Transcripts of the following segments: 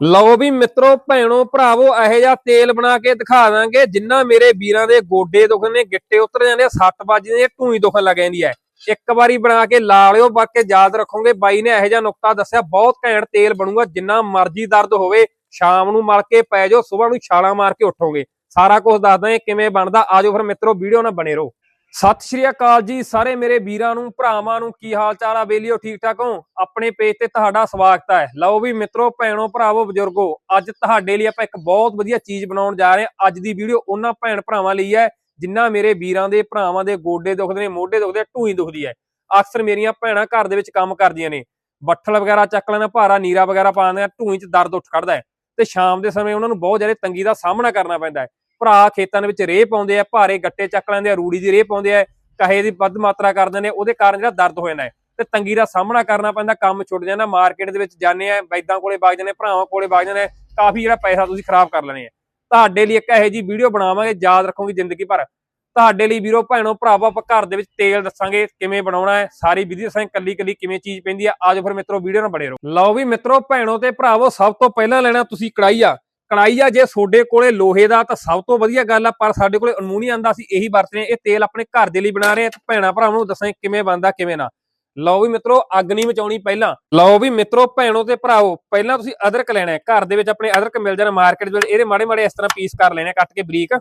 ਲਓ ਵੀ ਮਿੱਤਰੋ ਭੈਣੋ ਭਰਾਵੋ ਇਹੋ ਜਿਹਾ ਤੇਲ ਬਣਾ ਕੇ ਦਿਖਾ ਦਾਂਗੇ ਜਿੰਨਾ ਮੇਰੇ ਵੀਰਾਂ ਦੇ ਗੋਡੇ ਦੁਖਦੇ ਗਿੱਟੇ ਉਤਰ ਜਾਂਦੇ ਆ, ਸੱਟ ਵੱਜਦੀ ਹੈ ਢੂਈ ਦੁਖਣ ਲੱਗ ਜਾਂਦੀ ਹੈ ਇੱਕ ਵਾਰੀ ਬਣਾ ਕੇ ਲਾ ਲਿਓ ਬਾਕੀ ਯਾਦ ਰੱਖੋਗੇ ਬਾਈ ਨੇ ਇਹੋ ਜਿਹਾ ਨੁਕਤਾ ਦੱਸਿਆ ਬਹੁਤ ਘੈਂਟ ਤੇਲ ਬਣੂਗਾ ਜਿੰਨਾ ਮਰਜ਼ੀ ਦਰਦ ਹੋਵੇ ਸ਼ਾਮ ਨੂੰ ਮਲ ਕੇ ਪੈ ਜਾਓ ਸਵੇਰ ਨੂੰ ਛਾਲਾਂ ਮਾਰ ਕੇ ਉੱਠੋਗੇ। ਸਾਰਾ ਕੁਝ ਦੱਸਦਾ ਕਿਵੇਂ ਬਣਦਾ ਆਜੋ ਫਿਰ ਮਿੱਤਰੋ ਵੀਡੀਓ ਨਾਲ ਬਣੇ ਰਹੋ। ਸਤਿ ਸ਼੍ਰੀ ਅਕਾਲ ਜੀ ਸਾਰੇ ਮੇਰੇ ਵੀਰਾਂ ਨੂੰ, ਭਰਾਵਾਂ ਨੂੰ, ਕੀ ਹਾਲ ਚਾਲ ਆ? ਬੇਲੀਓ ਠੀਕ ਠਾਕ ਹੋ? ਆਪਣੇ ਪੇਜ ਤੇ ਤੁਹਾਡਾ ਸਵਾਗਤ ਹੈ। ਲਓ ਵੀ ਮਿੱਤਰੋ, ਭੈਣੋ, ਭਰਾਵੋ, ਬਜ਼ੁਰਗੋ, ਅੱਜ ਤੁਹਾਡੇ ਲਈ ਆਪਾਂ ਇੱਕ ਬਹੁਤ ਵਧੀਆ ਚੀਜ਼ ਬਣਾਉਣ ਜਾ ਰਹੇ ਹਾਂ। ਅੱਜ ਦੀ ਵੀਡੀਓ ਉਹਨਾਂ ਭੈਣ ਭਰਾਵਾਂ ਲਈ ਹੈ, ਜਿਨ੍ਹਾਂ ਮੇਰੇ ਵੀਰਾਂ ਦੇ ਭਰਾਵਾਂ ਦੇ ਗੋਡੇ ਦੁਖਦੇ ਨੇ, ਮੋਢੇ ਦੁਖਦੇ ਢੂਈ ਦੁਖਦੀ ਹੈ। ਅਕਸਰ ਮੇਰੀਆਂ ਭੈਣਾਂ ਘਰ ਦੇ ਵਿੱਚ ਕੰਮ ਕਰਦੀਆਂ ਨੇ। ਬੱਠਲ ਵਗੈਰਾ ਚੱਕ ਲੈਣਾ ਭਾਰਾ ਨੀਰਾ ਵਗੈਰਾ ਪਾ ਦਿੰਦੇ ਆ ਢੂਈ 'ਚ ਦਰਦ ਉੱਠ ਖੜਦਾ ਹੈ। ਤੇ ਸ਼ਾਮ ਦੇ ਸਮੇਂ ਉਹਨਾਂ ਨੂੰ ਬਹੁਤ ਜ਼ਿਆਦਾ ਤੰਗੀ ਦਾ ਸਾਹਮਣਾ ਕਰਨਾ ਪੈਂਦਾ ਹੈ। ਭਰਾ ਖੇਤਾਂ ਦੇ ਵਿੱਚ ਰੇਹ ਪਾਉਂਦੇ ਆ, ਭਾਰੇ ਗੱਟੇ ਚੱਕ ਲੈਂਦੇ ਆ, ਰੂੜੀ ਦੀ ਰੇਹ ਪਾਉਂਦੇ ਆ, ਕਹੇ ਦੀ ਵੱਧ ਮਾਤਰਾ ਕਰਦੇ ਨੇ, ਉਹਦੇ ਕਾਰਨ ਜਿਹੜਾ ਦਰਦ ਹੋ ਜਾਂਦਾ ਹੈ। ਤੇ ਤੰਗੀ ਦਾ ਸਾਹਮਣਾ ਕਰਨਾ ਪੈਂਦਾ, ਕੰਮ ਛੁੱਟ ਜਾਂਦਾ, ਮਾਰਕੀਟ ਦੇ ਵਿੱਚ ਜਾਂਦੇ ਆ ਬੈਦਾਂ ਕੋਲੇ ਵਗ ਜਾਂਦੇ ਭਰਾਵਾਂ ਕੋਲੇ ਵਗ ਜਾਂਦੇ ਕਾਫੀ ਜਿਹੜਾ ਪੈਸਾ ਤੁਸੀਂ ਖਰਾਬ ਕਰ ਲੈਣੇ ਆ। ਤੁਹਾਡੇ ਲਈ ਇੱਕ ਇਹੋ ਜੀ ਵੀਡੀਓ ਬਣਾਵਾਂਗੇ, ਯਾਦ ਰੱਖੋਗੇ ਜ਼ਿੰਦਗੀ ਭਰ। ਤੁਹਾਡੇ ਲਈ ਵੀਰੋ, ਭੈਣੋ, ਭਰਾਵੋ, ਆਪਾਂ ਘਰ ਦੇ ਵਿੱਚ ਤੇਲ ਦੱਸਾਂਗੇ, ਕਿਵੇਂ ਬਣਾਉਣਾ ਹੈ, ਸਾਰੀ ਵਿਧੀ ਦੱਸਾਂਗੇ ਕੱਲੀ ਕੱਲੀ ਕਿਵੇਂ ਚੀਜ਼ ਪੈਂਦੀ ਆ ਆਜੋ ਫਿਰ ਮਿੱਤਰੋ, ਵੀਡੀਓ ਨਾਲ ਬਣੇ ਰਹੋ। ਲਓ ਵੀ ਮਿੱਤਰੋ, ਭੈਣੋ ਤੇ ਭਰਾਵੋ, ਸਭ ਤੋਂ ਪਹਿਲਾਂ ਲੈਣਾ ਤੁਸੀਂ ਕੜਾਈ ਆ। ਕੜਾਈ ਆ, ਜੇ ਤੁਹਾਡੇ ਕੋਲੇ ਲੋਹੇ ਦਾ ਤਾਂ ਸਭ ਤੋਂ ਵਧੀਆ ਗੱਲ ਆ, ਪਰ ਸਾਡੇ ਕੋਲੇ ਅਲਮੂਨੀਅਮ ਆਂਦਾ ਸੀ, ਇਹੀ ਵਰਤਦੇ ਇਹ ਤੇਲ ਆਪਣੇ ਘਰ ਦੇ ਲਈ ਬਣਾ ਰਹੇ ਆ, ਤੇ ਭੈਣਾ ਭਰਾਵਾਂ ਨੂੰ ਦੱਸਾਂ ਕਿਵੇਂ ਬਣਦਾ, ਕਿਵੇਂ ਨਾ। ਲਓ ਵੀ ਮਿੱਤਰੋ, ਅੱਗ ਨਹੀਂ ਮਚਾਉਣੀ ਪਹਿਲਾਂ। ਲਓ ਵੀ ਮਿੱਤਰੋ, ਭੈਣੋ ਤੇ ਭਰਾਓ ਪਹਿਲਾਂ ਤੁਸੀਂ ਅਦਰਕ ਲੈਣਾ ਹੈ, ਘਰ ਦੇ ਵਿੱਚ ਆਪਣੇ ਅਦਰਕ ਮਿਲ ਜਾਣਾ ਮਾਰਕੀਟ ਦੇ ਵਿੱਚ, ਇਹਦੇ ਮਾੜੇ ਮਾੜੇ ਇਸ ਤਰ੍ਹਾਂ ਪੀਸ ਕਰ ਲੈਣੇ ਕੱਟ ਕੇ ਬਰੀਕ।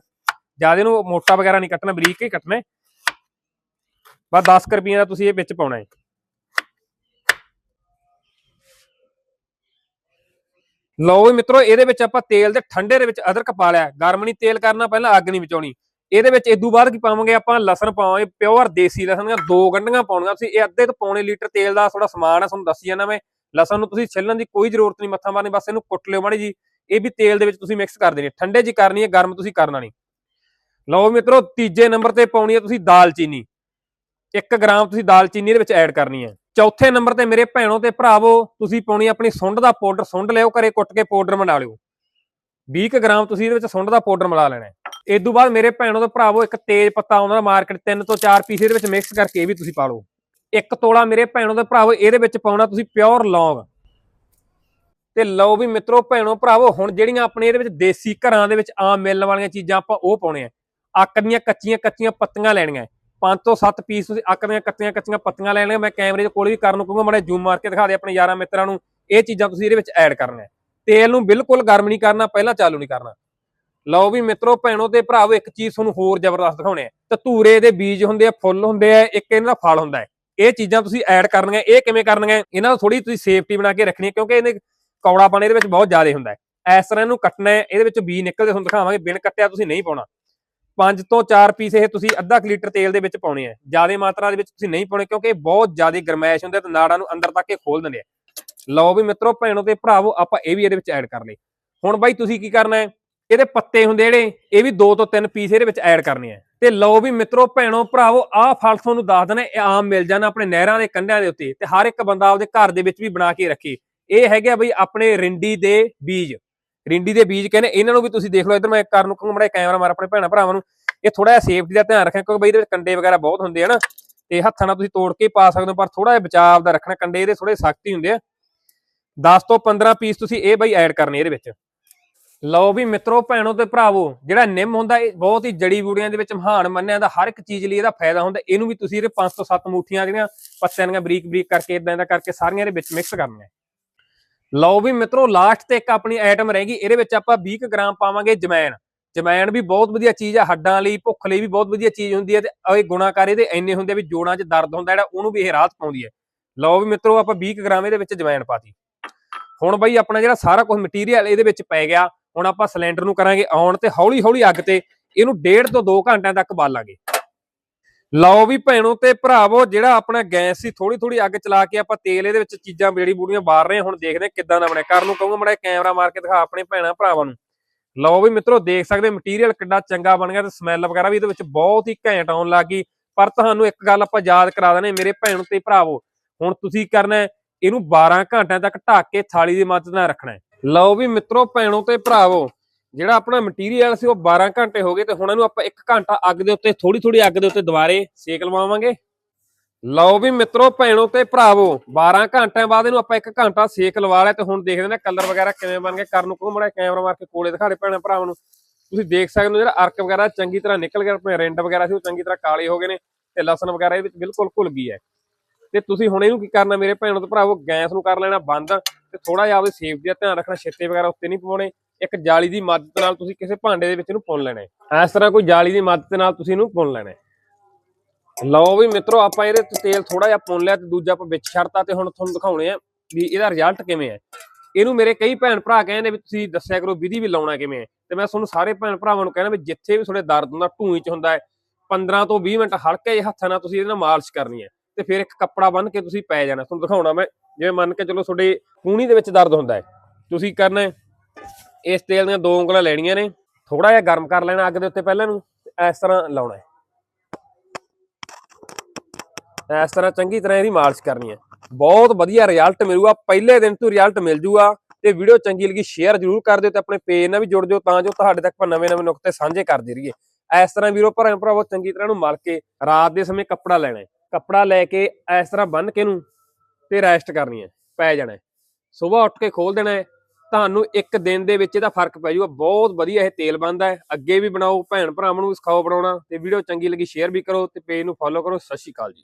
ਜ਼ਿਆਦਾ ਨੂੰ ਮੋਟਾ ਵਗੈਰਾ ਨਹੀਂ ਕੱਟਣਾ, ਬਰੀਕ ਹੀ ਕੱਟਣਾ ਬਸ 10 ਰੁਪਏ ਦਾ ਤੁਸੀਂ ਇਹ ਵਿੱਚ ਪਾਉਣਾ ਹੈ। ਲਓ ਵੀ ਮਿੱਤਰੋ, ਇਹਦੇ ਵਿੱਚ ਆਪਾਂ ਤੇਲ ਦੇ ਠੰਡੇ ਦੇ ਵਿੱਚ ਅਦਰਕ ਪਾ ਲਿਆ। ਗਰਮ ਨਹੀਂ ਤੇਲ ਕਰਨਾ, ਪਹਿਲਾਂ ਅੱਗ ਨਹੀਂ ਬਚਾਉਣੀ। ਇਹਦੇ ਵਿੱਚ ਇਦੋਂ ਬਾਅਦ ਕੀ ਪਾਵਾਂਗੇ ਆਪਾਂ? ਲਸਣ ਪਾਵਾਂਗੇ ਪਿਓਰ ਦੇਸੀ ਲਸਣ ਦੀਆਂ ਦੋ ਗੰਢੀਆਂ ਪਾਉਣੀਆਂ। ਤੁਸੀਂ ਇਹ ਅੱਧੇ ਤੋਂ ਪੌਣੇ ਲੀਟਰ ਤੇਲ ਦਾ ਥੋੜਾ ਸਮਾਨ ਹੈ ਤੁਹਾਨੂੰ ਦੱਸੀ ਜਾਂਦਾ ਮੈਂ। ਲਸਣ ਨੂੰ ਤੁਸੀਂ ਛਿੱਲਣ ਦੀ ਕੋਈ ਜ਼ਰੂਰਤ ਨਹੀਂ, ਮੱਥਾ ਮਾਰਨੀ, ਬਸ ਇਹਨੂੰ ਕੁੱਟ ਲਿਓ ਮਾੜੀ ਜੀ ਇਹ ਵੀ ਤੇਲ ਦੇ ਵਿੱਚ ਤੁਸੀਂ ਮਿਕਸ ਕਰ ਦੇਣੀ। ਠੰਡੇ ਜੀ ਕਰਨੀ ਹੈ, ਗਰਮ ਤੁਸੀਂ ਕਰਨਾ ਨਹੀਂ। ਲਓ ਮਿੱਤਰੋ, ਤੀਜੇ ਨੰਬਰ ਤੇ ਪਾਉਣੀ ਹੈ ਤੁਸੀਂ ਦਾਲਚੀਨੀ। 1 ਗ੍ਰਾਮ ਤੁਸੀਂ ਦਾਲਚੀਨੀ ਦੇ ਵਿੱਚ ਐਡ ਕਰਨੀ ਹੈ। ਚੌਥੇ ਨੰਬਰ ਤੇ ਮੇਰੇ ਭੈਣੋ ਤੇ ਭਰਾਵੋ, ਤੁਸੀਂ ਪਾਉਣੀ ਆਪਣੀ ਸੁੰਡ ਦਾ ਪਾਊਡਰ। ਸੁੰਡ ਲਿਓ ਘਰੇ ਕੁੱਟ ਕੇ ਪਾਊਡਰ ਬਣਾ ਲਿਓ। 20 ਕੁ ਗ੍ਰਾਮ ਤੁਸੀਂ ਇਹਦੇ ਵਿੱਚ ਸੁੰਡ ਦਾ ਪਾਊਡਰ ਮਿਲਾ ਲੈਣਾ ਹੈ। ਇਸ ਤੋਂ ਬਾਅਦ ਮੇਰੇ ਭੈਣੋ ਤੇ ਭਰਾਵੋ, ਇੱਕ ਤੇਜ ਪੱਤਾ ਆਉਂਦਾ ਮਾਰਕੀਟ ਤਿੰਨ ਤੋਂ ਚਾਰ ਪੀਸ ਇਹਦੇ ਵਿੱਚ ਮਿਕਸ ਕਰਕੇ ਇਹ ਵੀ ਤੁਸੀਂ ਪਾ ਲਓ। ਇੱਕ ਤੋਲਾ ਮੇਰੇ ਭੈਣੋ ਤੇ ਭਰਾਵੋ, ਇਹਦੇ ਵਿੱਚ ਪਾਉਣਾ ਤੁਸੀਂ ਪਿਓਰ ਲੌਂਗ। ਤੇ ਲਓ ਵੀ ਮਿੱਤਰੋ, ਭੈਣੋ ਭਰਾਵੋ, ਹੁਣ ਜਿਹੜੀਆਂ ਆਪਣੇ ਇਹਦੇ ਵਿੱਚ ਦੇਸੀ ਘਰਾਂ ਦੇ ਵਿੱਚ ਆਮ ਮਿਲਣ ਵਾਲੀਆਂ ਚੀਜ਼ਾਂ ਆਪਾਂ ਉਹ ਪਾਉਣੇ ਆ। ਅੱਕ ਦੀਆਂ ਕੱਚੀਆਂ ਕੱਚੀਆਂ ਪੱਤੀਆਂ ਲੈਣੀਆਂ ਪੰਜ ਤੋਂ ਸੱਤ ਪੀਸ ਤੁਸੀਂ ਅੱਕ ਦੀਆਂ ਕੱਚੀਆਂ ਕੱਚੀਆਂ ਪੱਤੀਆਂ ਲੈਣੀਆਂ। ਮੈਂ ਕੈਮਰੇ ਦੇ ਕੋਲ ਵੀ ਕਰਨ ਨੂੰ ਕਹੂੰਗਾ, ਮਾੜੇ ਜ਼ੂਮ ਮਾਰ ਕੇ ਦਿਖਾ ਦੇ ਆਪਣੇ ਯਾਰਾਂ ਮਿੱਤਰਾਂ ਨੂੰ। ਇਹ ਚੀਜ਼ਾਂ ਤੁਸੀਂ ਇਹਦੇ ਵਿੱਚ ਐਡ ਕਰਨਾ ਤੇਲ ਨੂੰ ਬਿਲਕੁਲ ਗਰਮ ਨਹੀਂ ਕਰਨਾ, ਪਹਿਲਾਂ ਚਾਲੂ ਨਹੀਂ ਕਰਨਾ। ਲਓ ਵੀ ਮਿੱਤਰੋ, ਭੈਣੋ ਤੇ ਭਰਾਵੋ, ਇੱਕ ਚੀਜ਼ ਤੁਹਾਨੂੰ ਹੋਰ ਜ਼ਬਰਦਸਤ ਦਿਖਾਉਣੇ ਆ ਧਤੂਰੇ ਦੇ ਬੀਜ ਹੁੰਦੇ ਆ, ਫੁੱਲ ਹੁੰਦੇ ਆ, ਇੱਕ ਇਹਨਾਂ ਦਾ ਫਲ ਹੁੰਦਾ ਹੈ। ਇਹ ਚੀਜ਼ਾਂ ਤੁਸੀਂ ਐਡ ਕਰਨੀਆਂ, ਇਹ ਕਿਵੇਂ ਕਰਨੀਆਂ, ਇਹਨਾਂ ਨੂੰ ਥੋੜੀ ਤੁਸੀਂ ਸੇਫਟੀ ਬਣਾ ਕੇ ਰੱਖਣੀ ਹੈ, ਕਿਉਂਕਿ ਇਹਦੇ ਕੌੜਾਪਣ ਇਹਦੇ ਵਿੱਚ ਬਹੁਤ ਜ਼ਿਆਦਾ ਹੁੰਦਾ ਹੈ। ਇਸ ਤਰ੍ਹਾਂ ਇਹਨੂੰ ਕੱਟਣਾ ਹੈ, ਇਹਦੇ ਵਿੱਚ ਬੀ ਨਿਕਲਦੇ, ਤੁਹਾਨੂੰ ਦਿਖਾਵਾਂਗੇ, ਬਿਨ ਕੱਟਿਆ ਤੁਸੀਂ ਨਹੀਂ ਪਾਉਣਾ। ਪੰਜ ਤੋਂ 4 ਪੀਸ ਇਹ ਤੁਸੀਂ ਅੱਧਾ ਕੁ ਲੀਟਰ ਤੇਲ ਦੇ ਵਿੱਚ ਪਾਉਣੇ ਆ। ਜ਼ਿਆਦਾ ਮਾਤਰਾ ਦੇ ਵਿੱਚ ਤੁਸੀਂ ਨਹੀਂ ਪਾਉਣੇ ਕਿਉਂਕਿ ਇਹ ਬਹੁਤ ਜ਼ਿਆਦਾ ਗਰਮੈਸ਼ ਹੁੰਦੇ ਤੇ ਨਾੜਾਂ ਨੂੰ ਅੰਦਰ ਤੱਕ ਇਹ ਖੋਲ ਦਿੰਦੇ ਆ। ਲਓ ਵੀ ਮਿੱਤਰੋ, ਭੈਣੋ ਤੇ ਭਰਾਵੋ, ਆਪਾਂ ਇਹ ਵੀ ਇਹਦੇ ਵਿੱਚ ਐਡ ਕਰ ਲਏ। ਹੁਣ ਬਾਈ ਤੁਸੀਂ ਕੀ ਕਰਨਾ ਹੈ? ਇਹਦੇ ਪੱਤੇ ਹੁੰਦੇ ਜਿਹੜੇ, ਇਹ ਵੀ 2 ਤੋਂ 3 ਪੀਸ ਇਹਦੇ ਵਿੱਚ ਐਡ ਕਰਨੇ ਆ। ਤੇ ਲਓ ਵੀ ਮਿੱਤਰੋ, ਭੈਣੋ, ਭਰਾਵੋ, ਆਹ ਫਲ ਤੁਹਾਨੂੰ ਦੱਸ ਦਣਾ, ਇਹ ਆਮ ਮਿਲ ਜਾਣਾ ਆਪਣੇ ਨਹਿਰਾਂ ਦੇ ਕੰਢਿਆਂ ਦੇ ਉੱਤੇ ਤੇ ਹਰ ਇੱਕ ਬੰਦਾ ਆਪਦੇ ਘਰ ਦੇ ਵਿੱਚ ਵੀ ਬਣਾ ਕੇ ਰੱਖੇ। ਇਹ ਹੈਗੇ ਆ ਬਈ ਆਪਣੇ ਰਿੰਡੀ ਦੇ ਬੀਜ। ਰਿੰਡੀ ਦੇ ਬੀਜ ਕਹਿੰਦੇ, ਇਹਨਾਂ ਨੂੰ ਵੀ ਤੁਸੀਂ ਦੇਖ ਲਓ, ਇਧਰ ਮੈਂ ਕਰਨ ਨੂੰ ਮੜਾ ਕੈਮਰਾ ਮਾਰ ਆਪਣੇ ਭੈਣਾਂ ਭਰਾਵਾਂ ਨੂੰ। ਇਹ ਥੋੜਾ ਜਿਹਾ ਸੇਫਟੀ ਦਾ ਧਿਆਨ ਰੱਖਿਆ, ਕਿਉਂਕਿ ਬਈ ਇਹਦੇ ਵਿੱਚ ਕੰਡੇ ਵਗੈਰਾ ਬਹੁਤ ਹੁੰਦੇ ਆ ਤੇ ਹੱਥਾਂ ਨਾਲ ਤੁਸੀਂ ਤੋੜ ਕੇ ਪਾ ਸਕਦੇ ਹੋ, ਪਰ ਥੋੜਾ ਜਿਹਾ ਬਚਾਅ ਦਾ ਰੱਖਣਾ, ਕੰਡੇ ਇਹਦੇ ਥੋੜੇ ਸਖ਼ਤੀ ਹੁੰਦੇ ਆ। 10 ਤੋਂ 15 ਪੀਸ ਤੁਸੀਂ ਇਹ ਬਈ ਐਡ ਕਰਨੇ ਇਹਦੇ ਵਿੱਚ। ਲਓ ਵੀ ਮਿੱਤਰੋ, ਭੈਣੋ ਤੇ ਭਰਾਵੋ, ਜਿਹੜਾ ਨਿੰਮ ਹੁੰਦਾ, ਇਹ ਬਹੁਤ ਹੀ ਜੜੀ ਬੂਟੀਆਂ ਦੇ ਵਿੱਚ ਮਹਾਨ ਮੰਨਿਆ ਦਾ ਹਰ ਇੱਕ ਚੀਜ਼ ਲਈ ਇਹਦਾ ਫਾਇਦਾ ਹੁੰਦਾ। ਇਹਨੂੰ ਵੀ ਤੁਸੀਂ ਇਹਦੇ 5 ਤੋਂ 7 ਮੁੱਠੀਆਂ ਜਿਹੜੀਆਂ, ਪੱਤਿਆਂ ਦੀਆਂ ਬਰੀਕ ਬਰੀਕ ਕਰਕੇ ਇਦਾਂ ਦਾ ਕਰਕੇ ਸਾਰੀਆਂ ਇਹਦੇ ਵਿੱਚ ਮਿਕਸ ਕਰਨੀਆਂ। ਲਓ ਵੀ ਮਿੱਤਰੋ ਲਾਸਟ ਤੇ ਇੱਕ ਆਪਣੀ ਆਈਟਮ ਰਹਿ ਗਈ ਇਹਦੇ ਵਿੱਚ ਆਪਾਂ 20 ਕੁ ਗ੍ਰਾਮ ਪਾਵਾਂਗੇ ਜਮੈਨ ਜਮੈਨ ਵੀ ਬਹੁਤ ਵਧੀਆ ਚੀਜ਼ ਆ, ਹੱਡਾਂ ਲਈ, ਭੁੱਖ ਲਈ ਵੀ ਬਹੁਤ ਵਧੀਆ ਚੀਜ਼ ਹੁੰਦੀ ਹੈ ਤੇ ਇਹ ਗੁਣਾਕਾਰੀ ਦੇ ਇੰਨੇ ਹੁੰਦੇ ਆ ਵੀ ਜੋੜਾਂ 'ਚ ਦਰਦ ਹੁੰਦਾ ਜਿਹੜਾ, ਉਹਨੂੰ ਵੀ ਇਹ ਰਾਹਤ ਪਾਉਂਦੀ ਹੈ। ਲਓ ਵੀ ਮਿੱਤਰੋ, ਆਪਾਂ 20 ਕੁ ਗ੍ਰਾਮ ਇਹਦੇ ਵਿੱਚ ਜਮੈਨ ਪਾਤੀ ਹੁਣ ਬਈ ਆਪਣਾ ਜਿਹੜਾ ਸਾਰਾ ਕੁਝ ਮਟੀਰੀਅਲ ਇਹਦੇ ਵਿੱਚ ਪੈ ਗਿਆ, ਹੁਣ ਆਪਾਂ ਸਿਲੰਡਰ ਨੂੰ ਕਰਾਂਗੇ ਆਨ ਤੇ ਹੌਲੀ ਹੌਲੀ ਅੱਗ ਤੇ, ਇਹਨੂੰ 1.5 ਤੋਂ 2 ਘੰਟਿਆਂ ਤੱਕ ਬਾਲਾਂਗੇ। ਲਓ ਵੀ ਭੈਣੋ ਤੇ ਭਰਾਵੋ, ਜਿਹੜਾ ਆਪਣਾ ਗੈਸ ਸੀ ਥੋੜੀ ਥੋੜੀ ਅੱਗ ਚਲਾ ਕੇ ਆਪਾਂ ਤੇਲ ਇਹਦੇ ਵਿੱਚ ਚੀਜ਼ਾਂ, ਬੇੜੀ ਬੂੜੀਆਂ ਬਾਰ ਰਹੇ ਹਾਂ, ਹੁਣ ਦੇਖਦੇ ਹਾਂ ਕਿੱਦਾਂ ਦਾ ਬਣਿਆ। ਕਰਨ ਨੂੰ ਕਹੂੰਗਾ ਮੜਾ ਕੈਮਰਾ ਮਾਰ ਕੇ ਦਿਖਾ ਆਪਣੇ ਭੈਣਾਂ, ਭਰਾਵਾਂ ਨੂੰ। ਲਓ ਵੀ ਮਿੱਤਰੋ, ਦੇਖ ਸਕਦੇ ਮਟੀਰੀਅਲ ਕਿੱਡਾ ਚੰਗਾ ਬਣ ਗਿਆ ਤੇ ਸਮੈਲ ਵਗੈਰਾ ਵੀ ਇਹਦੇ ਵਿੱਚ ਬਹੁਤ ਹੀ ਘੈਂਟ ਆਉਣ ਲੱਗ ਗਈ। ਪਰ ਤੁਹਾਨੂੰ ਇੱਕ ਗੱਲ ਆਪਾਂ ਯਾਦ ਕਰਾ ਦਨੇ ਮੇਰੇ ਭੈਣ ਤੇ ਭਰਾਵੋ, ਹੁਣ ਤੁਸੀਂ ਕਰਨਾ ਇਹਨੂੰ 12 ਘੰਟਿਆਂ ਤੱਕ ਢੱਕ ਕੇ ਥਾਲੀ ਦੀ ਮੱਧ ਨਾਲ ਰੱਖਣਾ ਲਓ ਵੀ ਮਿੱਤਰੋ, ਭੈਣੋ ਤੇ ਭਰਾਵੋ ਜਿਹੜਾ ਆਪਣਾ ਮਟੀਰੀਅਲ ਸੀ ਉਹ 12 ਘੰਟੇ ਹੋ ਗਏ ਤੇ ਹੁਣ ਇਹਨੂੰ ਆਪਾਂ 1 ਘੰਟਾ ਅੱਗ ਦੇ ਉੱਤੇ ਥੋੜੀ ਥੋੜੀ ਅੱਗ ਦੇ ਉੱਤੇ ਦੁਬਾਰੇ ਸੇਕ ਲਵਾਵਾਂਗੇ। ਲਓ ਵੀ ਮਿੱਤਰੋ, ਭੈਣੋ ਤੇ ਭਰਾਵੋ 12 ਘੰਟਿਆਂ ਬਾਅਦ ਇਹਨੂੰ ਆਪਾਂ 1 ਘੰਟਾ ਸੇਕ ਲਵਾ ਲਿਆ ਤੇ ਹੁਣ ਦੇਖਦੇ ਨੇ ਕਲਰ ਵਗੈਰਾ ਕਿਵੇਂ ਬਣ ਗਏ। ਕਰਨ ਨੂੰ ਕੋ ਮੜਾ ਕੈਮਰਾ ਮਾਰ ਕੇ ਕੋਲੇ ਦਿਖਾ ਦੇ ਭੈਣਾਂ ਭਰਾਵਾਂ ਨੂੰ। ਤੁਸੀਂ ਦੇਖ ਸਕਦੇ ਹੋ ਜਿਹੜਾ ਅਰਕ ਵਗੈਰਾ ਚੰਗੀ ਤਰ੍ਹਾਂ ਨਿਕਲ ਗਿਆ, ਆਪਣੇ ਰਿੰਡ ਵਗੈਰਾ ਸੀ ਉਹ ਚੰਗੀ ਤਰ੍ਹਾਂ ਕਾਲੇ ਹੋ ਗਏ ਨੇ ਤੇ ਲਸਣ ਵਗੈਰਾ ਇਹ ਵਿੱਚ ਬਿਲਕੁਲ ਘੁਲ ਗਈ ਹੈ। ਤੇ ਤੁਸੀਂ ਹੁਣ ਇਹਨੂੰ ਕੀ ਕਰਨਾ ਮੇਰੇ ਭੈਣੋ ਤੇ ਭਰਾਵੋ, ਗੈਸ ਨੂੰ ਕਰ ਲੈਣਾ ਬੰਦ। ਤੇ ਥੋੜਾ ਜਿਹਾ ਆਪਦੇ ਸੇਫ ਦਾ ਧਿਆਨ ਰੱਖਣਾ, ਛੇਤੇ ਵਗੈਰਾ ਉੱਤੇ ਨਹੀਂ ਪਵਾਉਣੇ ਇੱਕ ਜਾਲੀ ਦੀ ਮਦਦ ਨਾਲ ਤੁਸੀਂ ਕਿਸੇ ਭਾਂਡੇ ਦੇ ਵਿੱਚ ਇਹਨੂੰ ਪੁੰਨ ਲੈਣਾ ਹੈ। ਇਸ ਤਰ੍ਹਾਂ ਕੋਈ ਜਾਲੀ ਦੀ ਮਦਦ ਨਾਲ ਤੁਸੀਂ ਇਹਨੂੰ ਪੁੰਨ ਲੈਣਾ ਹੈ। ਲਓ ਵੀ ਮਿੱਤਰੋ, ਆਪਾਂ ਇਹਦੇ ਤੇ ਤੇਲ ਥੋੜਾ ਜਿਹਾ ਪੁੰਨ ਲਿਆ ਤੇ ਦੂਜਾ ਆਪਾਂ ਵਿੱਚ ਛੱਡਤਾ ਤੇ ਹੁਣ ਤੁਹਾਨੂੰ ਦਿਖਾਉਣੇ ਆ ਵੀ ਇਹਦਾ ਰਿਜ਼ਲਟ ਕਿਵੇਂ ਹੈ। ਇਹਨੂੰ ਮੇਰੇ ਕਈ ਭੈਣ ਭਰਾ ਕਹਿੰਦੇ ਵੀ ਤੁਸੀਂ ਦੱਸਿਆ ਕਰੋ ਵਿਧੀ ਵੀ ਲਾਉਣਾ ਕਿਵੇਂ ਹੈ। ਤੇ ਮੈਂ ਤੁਹਾਨੂੰ ਸਾਰੇ ਭੈਣ ਭਰਾਵਾਂ ਨੂੰ ਕਹਿਣਾ ਵੀ ਜਿੱਥੇ ਵੀ ਤੁਹਾਡੇ ਦਰਦ ਹੁੰਦਾ, ਢੂਈ ਚ ਹੁੰਦਾ ਹੈ 15 ਤੋਂ 20 ਮਿੰਟ ਹਲਕੇ ਜਿਹੇ ਹੱਥਾਂ ਨਾਲ ਤੁਸੀਂ ਇਹਦੇ ਨਾਲ ਮਾਲਿਸ਼ ਕਰਨੀ ਹੈ। ਤੇ ਫਿਰ ਇੱਕ ਕੱਪੜਾ ਬੰਨ ਕੇ ਤੁਸੀਂ ਪੈ ਜਾਣਾ। ਤੁਹਾਨੂੰ ਦਿਖਾਉਣਾ ਮੈਂ ਜਿਵੇਂ ਮੰਨ ਕੇ ਚਲੋ ਤੁਹਾਡੇ ਕੂਣੀ ਦੇ ਵਿੱਚ ਦਰਦ ਹੁੰਦਾ ਹੈ ਤੁਸੀਂ ਕਰਨਾ ਹੈ, ਇਸ ਤੇਲ ਦੀਆਂ ਦੋ ਉਂਗਲਾਂ ਲੈਣੀਆਂ ਨੇ ਥੋੜਾ ਜਿਹਾ ਗਰਮ ਕਰ ਲੈਣਾ ਅੱਗ ਦੇ ਉੱਤੇ ਪਹਿਲਾਂ ਨੂੰ ਇਸ ਤਰ੍ਹਾਂ ਲਾਉਣਾ ਹੈ। ਇਸ ਤਰ੍ਹਾਂ ਚੰਗੀ ਤਰ੍ਹਾਂ ਇਹਦੀ ਮਾਲਿਸ਼ ਕਰਨੀ ਹੈ। ਬਹੁਤ ਵਧੀਆ ਰਿਜ਼ਲਟ ਮਿਲੂਗਾ ਪਹਿਲੇ ਦਿਨ ਤੋਂ ਰਿਜ਼ਲਟ ਮਿਲ ਜੂਗਾ ਤੇ ਵੀਡੀਓ ਚੰਗੀ ਲੱਗੀ ਸ਼ੇਅਰ ਜ਼ਰੂਰ ਕਰ ਦਿਓ ਤੇ ਆਪਣੇ ਪੇਜ ਨਾਲ ਵੀ ਜੁੜ ਜਾਓ ਤਾਂ ਜੋ ਤੁਹਾਡੇ ਤੱਕ ਆਪਾਂ ਨਵੇਂ ਨਵੇਂ ਨੁਕਤੇ ਸਾਂਝੇ ਕਰਦੇ ਰਹੀਏ। ਇਸ ਤਰ੍ਹਾਂ ਵੀਰੋ ਭਰਾ ਭਰਾਵੋ ਚੰਗੀ ਤਰ੍ਹਾਂ ਨੂੰ ਮਲ ਕੇ ਰਾਤ ਦੇ ਸਮੇਂ ਕੱਪੜਾ ਲੈਣਾ ਹੈ। ਕੱਪੜਾ ਲੈ ਕੇ ਇਸ ਤਰ੍ਹਾਂ ਬੰਨ ਕੇ ਨੂੰ ਤੇ ਰੈਸਟ ਕਰਨੀ ਹੈ, ਪੈ ਜਾਣਾ ਹੈ। ਸਵੇਰ ਉੱਠ ਕੇ ਖੋਲ ਦੇਣਾ ਹੈ, ਤੁਹਾਨੂੰ ਇੱਕ ਦਿਨ ਦੇ ਵਿੱਚ ਇਹਦਾ ਫ਼ਰਕ ਪੈ ਜਾਊਗਾ, ਬਹੁਤ ਵਧੀਆ ਇਹ ਤੇਲ ਬਣਦਾ ਹੈ। ਅੱਗੇ ਵੀ ਬਣਾਓ, ਭੈਣ ਭਰਾਵਾਂ ਨੂੰ ਵੀ ਸਿਖਾਓ ਬਣਾਉਣਾ, ਤੇ ਵੀਡੀਓ ਚੰਗੀ ਲੱਗੀ ਸ਼ੇਅਰ ਵੀ ਕਰੋ ਤੇ ਪੇਜ ਨੂੰ ਫੋਲੋ ਕਰੋ, ਸਤਿ ਸ਼੍ਰੀ ਅਕਾਲ ਜੀ।